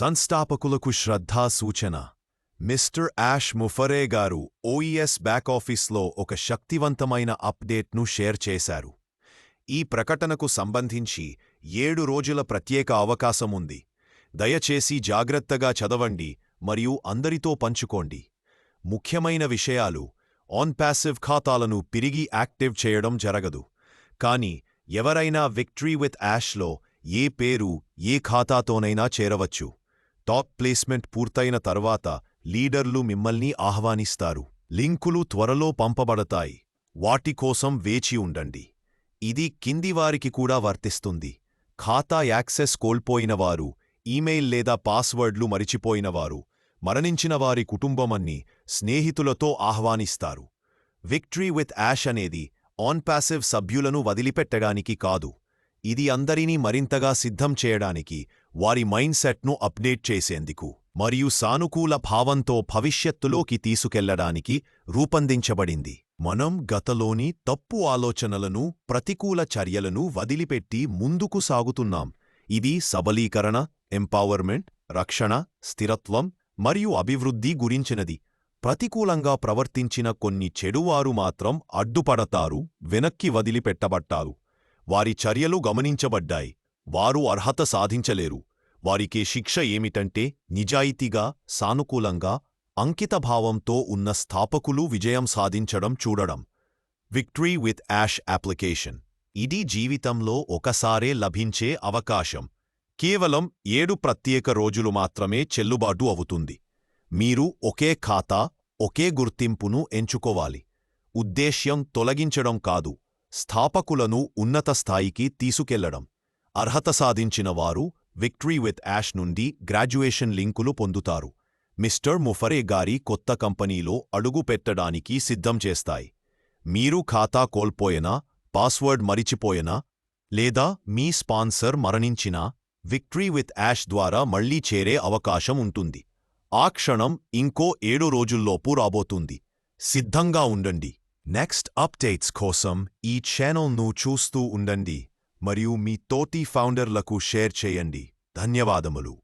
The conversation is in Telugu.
సంస్థాపకులకు శ్రద్ధా సూచన. మిస్టర్ యాష్ ముఫరే గారు ఓఈఎస్ బ్యాకాఫీస్లో ఒక శక్తివంతమైన అప్డేట్ను షేర్ చేశారు. ఈ ప్రకటనకు సంబంధించి ఏడు రోజుల ప్రత్యేక అవకాశం ఉంది. దయచేసి జాగ్రత్తగా చదవండి మరియు అందరితో పంచుకోండి. ముఖ్యమైన విషయాలు ఆన్ ప్యాసివ్ ఖాతాలను పిరిగి యాక్టివ్ చేయడం జరగదు. కానీ ఎవరైనా విక్టరీ విత్ యాష్లో ఏ పేరు ఏ ఖాతాతోనైనా చేరవచ్చు. టాప్ ప్లేస్మెంట్ పూర్తయిన తర్వాత లీడర్లు మిమ్మల్ని ఆహ్వానిస్తారు. లింకులు త్వరలో పంపబడతాయి. వాటి కోసం వేచి ఉండండి. ఇది కిందివారికి కూడా వర్తిస్తుంది. ఖాతా యాక్సెస్ కోల్పోయినవారు ఈమెయిల్ లేదా పాస్వర్డ్లు మరిచిపోయినవారు మరణించిన వారి కుటుంబమన్ని స్నేహితులతో ఆహ్వానిస్తారు. విక్టరీ విత్ యాష్ అనేది ఆన్ ప్యాసివ్ సభ్యులను వదిలిపెట్టడానికి కాదు. ఇది అందరినీ మరింతగా సిద్ధం చేయడానికి వారి మైండ్సెట్ను అప్డేట్ చేసేందుకు మరియు సానుకూల భావంతో భవిష్యత్తులోకి తీసుకెళ్ళడానికి రూపొందించబడింది. మనం గతలోని తప్పు ఆలోచనలను ప్రతికూల చర్యలను వదిలిపెట్టి ముందుకు సాగుతున్నాం. ఇది సబలీకరణ ఎంపవర్మెంట్ రక్షణ స్థిరత్వం మరియు అభివృద్ధి గురించినది. ప్రతికూలంగా ప్రవర్తించిన కొన్ని చెడువారు మాత్రం అడ్డుపడతారు వెనక్కి వదిలిపెట్టబట్టారు. వారి చర్యలు గమనించబడ్డాయి. వారు అర్హత సాధించలేరు. వారికే శిక్ష ఏమిటంటే నిజాయితీగా సానుకూలంగా అంకితభావంతో ఉన్న స్థాపకులు విజయం సాధించడం చూడడం. Victory with ash application. ఇది జీవితంలో ఒకసారే లభించే అవకాశం. కేవలం ఏడు ప్రత్యేక రోజులు మాత్రమే చెల్లుబాటు అవుతుంది. మీరు ఒకే ఖాతా ఒకే గుర్తింపును ఎంచుకోవాలి. ఉద్దేశ్యం తొలగించడం కాదు. స్థాపకులను ఉన్నత స్థాయికి తీసుకెళ్ళడం. అర్హత సాధించిన వారు విక్టరీ విత్ యాష్ నుండి గ్రాడ్యుయేషన్ లింకులు పొందుతారు. మిస్టర్ ముఫరే గారి కొత్త కంపెనీలో అడుగు పెట్టడానికి సిద్ధం చేస్తాయి. మీరు ఖాతా కోల్పోయినా పాస్వర్డ్ మరిచిపోయినా లేదా మీ స్పాన్సర్ మరణించినా విక్టరీ విత్ యాష్ ద్వారా మళ్ళీ చేరే అవకాశం ఉంటుంది. ఆ క్షణం ఇంకో ఏడు రోజుల్లోపు రాబోతుంది. సిద్ధంగా ఉండండి. నెక్స్ట్ అప్డేట్స్ కోసం ఈ ఛానల్ను చూస్తూ ఉండండి. మరియు మీ తోటి ఫౌండర్లకు షేర్ చేయండి. ధన్యవాదములు.